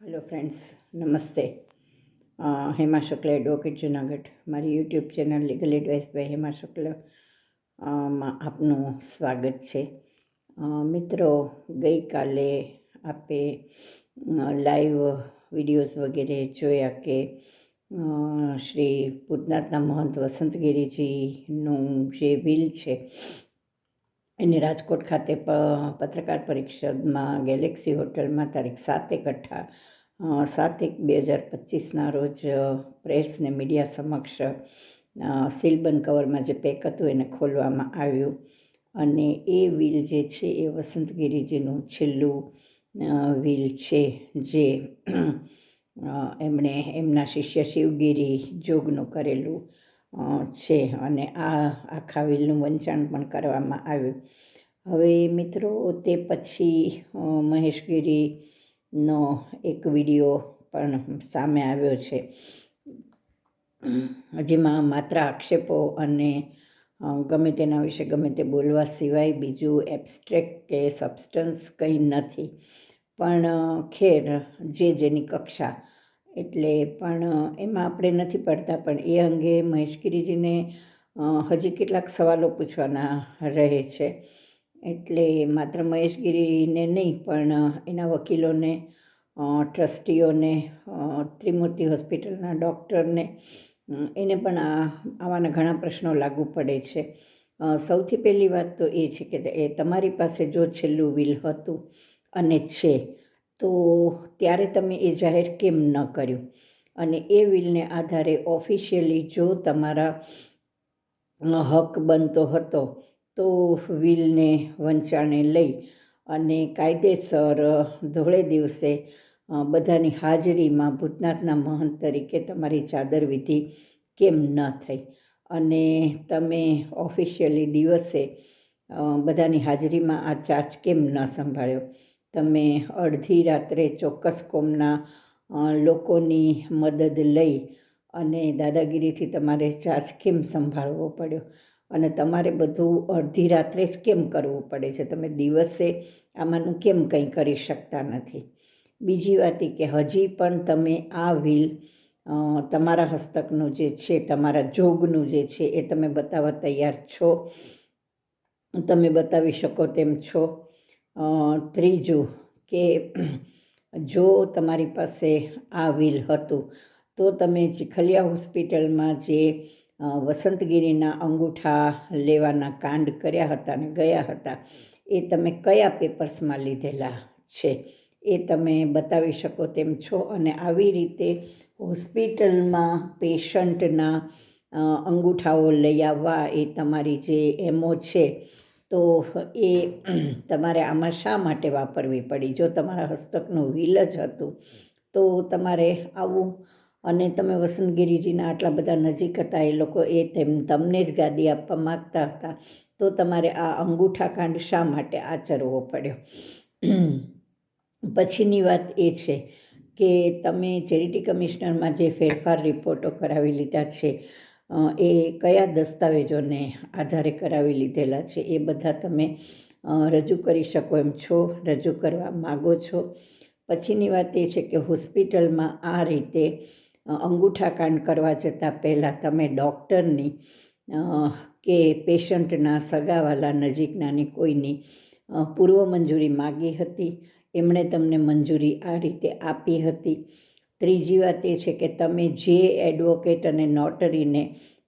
Hello friends નમસ્તે Hema Shukla advocate Junagadh મારી YouTube channel legal advice by Hema શુક્લમાં આપનું સ્વાગત છે મિત્રો ગઈકાલે આપે લાઈવ વિડીયોઝ વગેરે જોયા કે શ્રી ભૂતનાથના મહંત વસંતગીરીજીનું જે વિલ છે એને રાજકોટ ખાતે પત્રકાર પરિષદમાં ગેલેક્સી હોટલમાં તારીખ સાત એક અઠ્ઠા સાત એક બે હજાર પચીસના રોજ પ્રેસને મીડિયા સમક્ષ સીલબંધ કવરમાં જે પેક હતું એને ખોલવામાં આવ્યું. અને એ વ્હીલ જે છે એ વસંતગીરીજીનું છેલ્લું વ્હીલ છે જે એમણે એમના શિષ્ય શિવગીરી જોગનું કરેલું છે અને આ આખા વિલનું વંચાણ પણ કરવામાં આવ્યું. હવે મિત્રો, તે પછી મહેશગીરીનો એક વીડિયો પણ સામે આવ્યો છે. જેમાં માત્ર આક્ષેપો અને ગમે તેના વિશે ગમે તે બોલવા સિવાય બીજું એબ્સ્ટ્રેક્ટ કે સબસ્ટન્સ કંઈ નથી. પણ ખેર, જે જેની કક્ષા એટલે પણ એમાં આપણે નથી પડતા. પણ એ અંગે મહેશગીરીજીને હજી કેટલાક સવાલો પૂછવાના રહે છે. એટલે માત્ર મહેશગીરીને નહીં, પણ એના વકીલોને ટ્રસ્ટીઓને ત્રિમૂર્તિ હોસ્પિટલના ડૉક્ટરને એને પણ આ, આવાના ઘણા પ્રશ્નો લાગુ પડે છે. સૌથી પહેલી વાત તો એ છે કે, એ તમારી પાસે જો છેલ્લું વિલ હતું અને છે તો ત્યારે તમે એ જાહેર કેમ ન કર્યું? અને એ વિલને આધારે ઓફિશિયલી જો તમારા હક બનતો હતો, તો વિલને વંચાણે લઈ અને કાયદેસર ધોળે દિવસે બધાની હાજરીમાં ભૂતનાથના મહંત તરીકે તમારી ચાદર વિધિ કેમ ન થઈ? અને તમે ઓફિશિયલી દિવસે બધાની હાજરીમાં આ ચાર્જ કેમ ન સંભાળ્યો? તમે અડધી રાત્રે ચોક્કસ કોમના લોકોની મદદ લઈ અને દાદાગીરીથી તમારે ચાર્જ કેમ સંભાળવો પડ્યો? અને તમારે બધું અડધી રાત્રે જ કેમ કરવું પડે છે? તમે દિવસે આમાંનું કેમ કંઈ કરી શકતા નથી? બીજી વાત એ કે હજી પણ તમે આ વ્હીલ તમારા હસ્તકનું જે છે, તમારા જોગનું જે છે, એ તમે બતાવવા તૈયાર છો? તમે બતાવી શકો તેમ છો? ત્રીજું કે જો તમારી પાસે આ વિલ હતું, તો તમે ચીખલિયા હોસ્પિટલમાં જે વસંતગીરીના અંગૂઠા લેવાના કાંડ કર્યા હતા ને ગયા હતા, એ તમે કયા પેપર્સમાં લીધેલા છે? એ તમે બતાવી શકો તેમ છો અને આવી રીતે હોસ્પિટલમાં પેશન્ટના અંગૂઠાઓ લઈ આવવા એ તમારી જે એમો છે તો એ તમારે આમાં શા માટે વાપરવી પડી? જો તમારા હસ્તકનું વ્હીલ જ હતું, તો તમારે આવું અને તમે વસંતગીરીજીના આટલા બધા નજીક હતા, એ લોકો એ તેમ તમને જ ગાદી આપવા માગતા હતા, તો તમારે આ અંગૂઠા કાંડ શા માટે આચરવો પડ્યો? પછીની વાત એ છે કે તમે ચેરિટી કમિશનરમાં જે ફેરફાર રિપોર્ટો કરાવી લીધા છે એ કયા દસ્તાવેજોને આધારે કરાવી લીધેલા છે, એ બધા તમે રજૂ કરી શકો એમ છો, રજૂ કરવા માગો છો. પછીની વાત એ છે કે હોસ્પિટલમાં આ રીતે અંગૂઠાકાંડ અંગૂઠા કાંડ કરવા જતાં પહેલાં તમે ડૉક્ટરની કે પેશન્ટના સગાવાલા નજીકનાની કોઈની પૂર્વ મંજૂરી માગી હતી, એમણે તમને મંજૂરી આ રીતે આપી હતી. ત્રીજી વાત એ છે કે તમે જે એડવોકેટ અને નોટરીને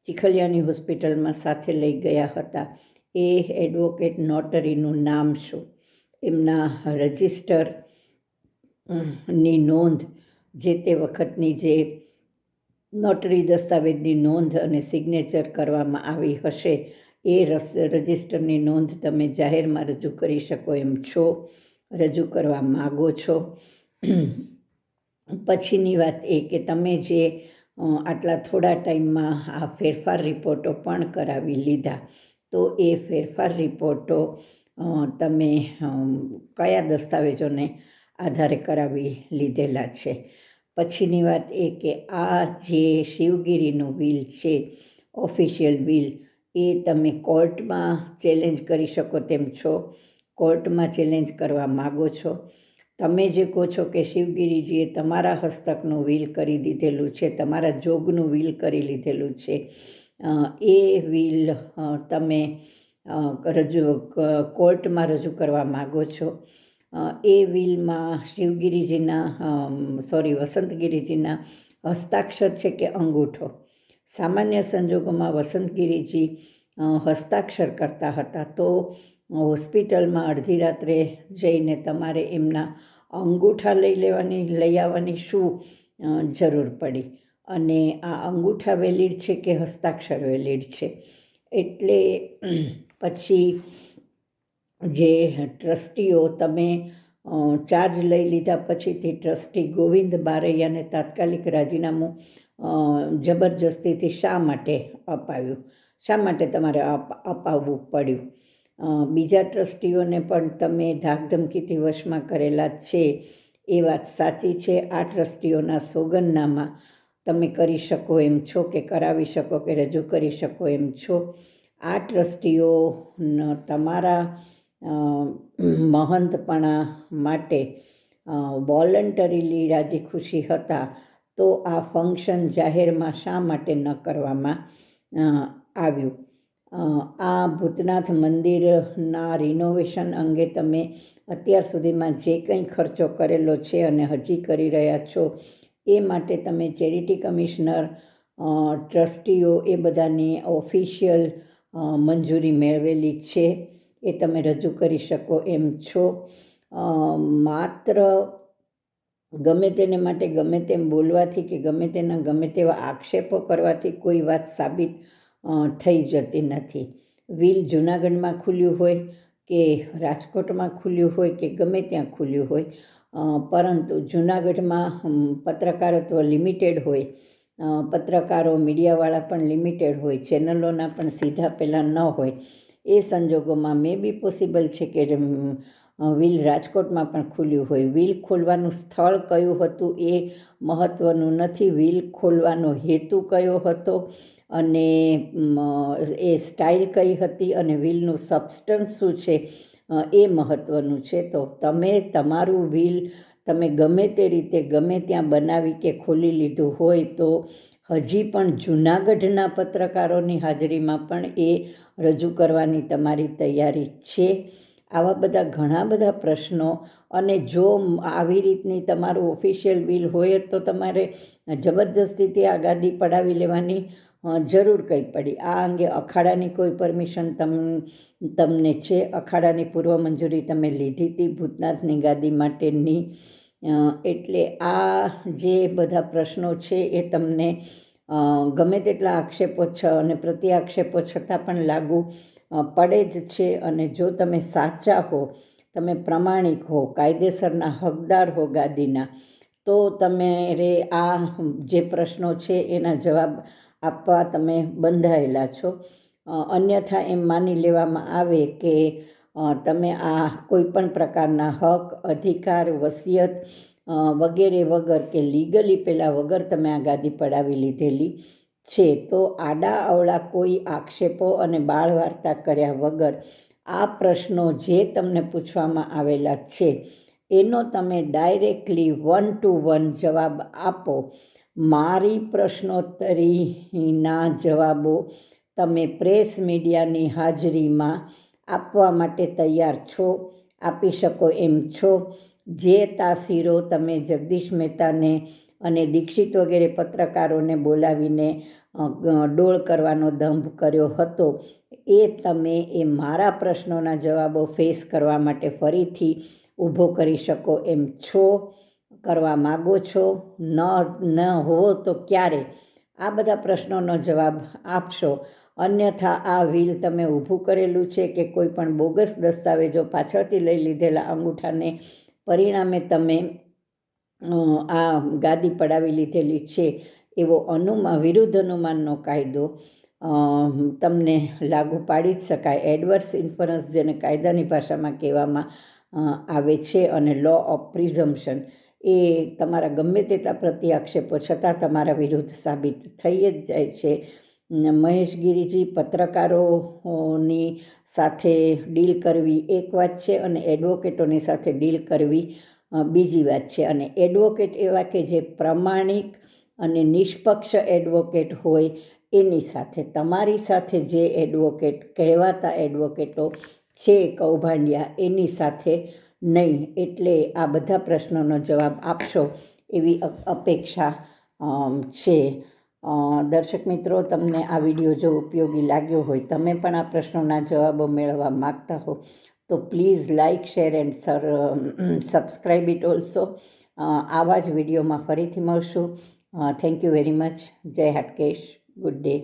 ચીખલિયાની હોસ્પિટલમાં સાથે લઈ ગયા હતા, એ એડવોકેટ નોટરીનું નામ શું? એમના રજિસ્ટરની નોંધ જે તે વખતની જે નોટરી દસ્તાવેજની નોંધ અને સિગ્નેચર કરવામાં આવી હશે, એ રસ રજિસ્ટરની નોંધ તમે જાહેરમાં રજૂ કરી શકો એમ છો, રજૂ કરવા માગો છો. પછીની વાત એ કે તમે જે આટલા થોડા ટાઈમમાં આ ફેરફાર રિપોર્ટો પણ કરાવી લીધા, તો એ ફેરફાર રિપોર્ટો તમે કયા દસ્તાવેજોને આધારે કરાવી લીધેલા છે? પછીની વાત એ કે આ જે શિવગીરીનું બિલ છે, ઓફિશિયલ બિલ, એ તમે કોર્ટમાં ચેલેન્જ કરી શકો તેમ છો? કોર્ટમાં ચેલેન્જ કરવા માગો છો? તમે જે કહો છો કે શિવગીરીજીએ તમારા હસ્તકનું વીલ કરી દીધેલું છે, તમારા જોગનું વીલ કરી લીધેલું છે એ વીલ તમે રજૂ કોર્ટમાં રજૂ કરવા માગો છો એ વિલમાં શિવગીરીજીના સોરી, વસંતગીરીજીના હસ્તાક્ષર છે કે અંગૂઠો? સામાન્ય સંજોગોમાં વસંતગીરીજી હસ્તાક્ષર કરતા હતા, તો હોસ્પિટલમાં અડધી રાત્રે જઈને તમારે એમના અંગૂઠા લઈ લેવાની, લઈ આવવાની શું જરૂર પડી? અને આ અંગૂઠા વેલીડ છે કે હસ્તાક્ષર વેલીડ છે? એટલે પછી જે ટ્રસ્ટીઓ તમે ચાર્જ લઈ લીધા પછીથી ટ્રસ્ટી ગોવિંદ બારૈયાને તાત્કાલિક રાજીનામું જબરજસ્તીથી શા માટે અપાવ્યું શા માટે તમારે અપ, અપાવવું પડ્યું? બીજા ટ્રસ્ટીઓને પણ તમે ધાકધમકીથી વશમાં કરેલા છે એ વાત સાચી છે. આ ટ્રસ્ટીઓના સોગંદનામા તમે કરી શકો એમ છો કે કરાવી શકો કે રજૂ કરી શકો એમ છો. આ ટ્રસ્ટીઓ તમારા મહંતપણા માટે વોલન્ટરીલી રાજી ખુશી હતા તો આ ફંક્શન જાહેરમાં શા માટે ન કરવામાં આવ્યું? આ ભૂતનાથ મંદિરના રિનોવેશન અંગે તમે અત્યાર સુધીમાં જે કંઈ ખર્ચો કરેલો છે અને હજી કરી રહ્યા છો, એ માટે તમે ચેરિટી કમિશનર ટ્રસ્ટીઓ એ બધાની ઓફિશિયલ મંજૂરી મેળવેલી છે, એ તમે રજૂ કરી શકો એમ છો. માત્ર ગમે તેને માટે ગમે તેમ બોલવાથી કે ગમે તેના ગમે તેવા આક્ષેપો કરવાથી કોઈ વાત સાબિત થઈ જતી નથી. વિલ જૂનાગઢમાં ખુલ્યું હોય કે રાજકોટમાં ખુલ્યું હોય કે ગમે ત્યાં ખુલ્યું હોય પરંતુ જૂનાગઢમાં પત્રકારત્વ લિમિટેડ હોય પત્રકારો મીડિયાવાળા પણ લિમિટેડ હોય, ચેનલોના પણ સીધા પહેલાં ન હોય, એ સંજોગોમાં મે બી પોસિબલ છે કે વિલ રાજકોટમાં પણ ખુલ્યું હોય. વિલ ખોલવાનું સ્થળ કયું હતું એ મહત્ત્વનું નથી. વિલ ખોલવાનો હેતુ કયો હતો અને એ સ્ટાઇલ કઈ હતી અને વિલનું સબસ્ટન્સ શું છે એ મહત્ત્વનું છે. તો તમે તમારું વિલ તમે ગમે તે રીતે ગમે ત્યાં બનાવી કે ખોલી લીધું હોય તો હજી પણ જૂનાગઢના પત્રકારોની હાજરીમાં પણ એ રજૂ કરવાની તમારી તૈયારી છે. આવા બધા ઘણા બધા પ્રશ્નો અને જો આવી રીતની તમારું ઓફિશિયલ બિલ હોય તો તમારે જબરજસ્તીથી આ ગાદી પડાવી લેવાની જરૂર કંઈ પડી. આ અંગે અખાડાની કોઈ પરમિશન તમ, તમને છે? અખાડાની પૂર્વ મંજૂરી તમે લીધી હતી ભૂતનાથની ગાદી માટેની? એટલે આ જે બધા પ્રશ્નો છે એ તમને ગમે તેટલા આક્ષેપો છ અને પ્રતિ આક્ષેપો છતાં પણ લાગુ પડે જ છે અને જો તમે સાચા હો, તમે પ્રમાણિક હો, કાયદેસરના હકદાર હો ગાદીના, તો તમે રે આ જે પ્રશ્નો છે એના જવાબ આપવા તમે બંધાયેલા છો. અન્યથા એમ માની લેવામાં આવે કે તમે આ કોઈપણ પ્રકારના હક, અધિકાર, વસિયત વગેરે વગર કે લીગલી પહેલાં વગર તમે આ ગાદી પડાવી લીધેલી. છે, તો આડા અવળા કોઈ આક્ષેપો અને બાળ વાર્તા કર્યા વગર આ પ્રશ્નો જે તમને પૂછવામાં આવેલા છે, એનો તમે ડાયરેક્ટલી વન ટુ વન જવાબ આપો. મારી પ્રશ્નોત્તરીના જવાબો તમે પ્રેસ મીડિયાની હાજરીમાં આપવા માટે તૈયાર છો, આપી શકો એમ છો. જે તાસીરો તમે જગદીશ મહેતાને અને દીક્ષિત વગેરે પત્રકારોને બોલાવીને ડોળ કરવાનો દંભ કર્યો હતો. એ તમે એ મારા પ્રશ્નોના જવાબો ફેસ કરવા માટે ફરીથી ઊભો કરી શકો એમ છો, કરવા માગો છો, ન ન હોવો તો ક્યારે? આ બધા પ્રશ્નોનો જવાબ આપશો. અન્યથા આ વ્હીલ તમે ઊભું કરેલું છે કે કોઈ પણ બોગસ દસ્તાવેજો પાછળથી લઈ લીધેલા અંગૂઠાને પરિણામે તમે આ ગાદી પડાવી લીધેલી છે એવો અનુમાન વિરુદ્ધ અનુમાનનો કાયદો તમને લાગુ પાડી જ શકાય. એડવર્સ ઇન્ફરન્સ જેને કાયદાની ભાષામાં કહેવામાં આવે છે અને લો ઓફ પ્રિઝમ્પશન એ તમારા ગમે તેટલા પ્રતિ આક્ષેપો છતાં તમારા વિરુદ્ધ સાબિત થઈ જ જાય છે. મહેશ ગિરીજી પત્રકારોની સાથે ડીલ કરવી એક વાત છે અને એડવોકેટોની સાથે ડીલ કરવી બીજી વાત છે. અને એડવોકેટ એવા કે જે પ્રમાણિક અને નિષ્પક્ષ એડવોકેટ હોય, એની સાથે, તમારી સાથે જે એડવોકેટ કહેવાતા એડવોકેટો છે કૌભાંડિયા, એની સાથે નહીં. એટલે આ બધા પ્રશ્નોનો જવાબ આપશો એવી અપેક્ષા છે. દર્શક મિત્રો, તમને આ વીડિયો જો ઉપયોગી લાગ્યો હોય, તમે પણ આ પ્રશ્નોના જવાબો મેળવવા માગતા હો તો please like share and sir subscribe it also. આવા જ વિડીયોમાં ફરીથી મળશું. Thank you very much. જય હાટકેશ ગુડ ડે.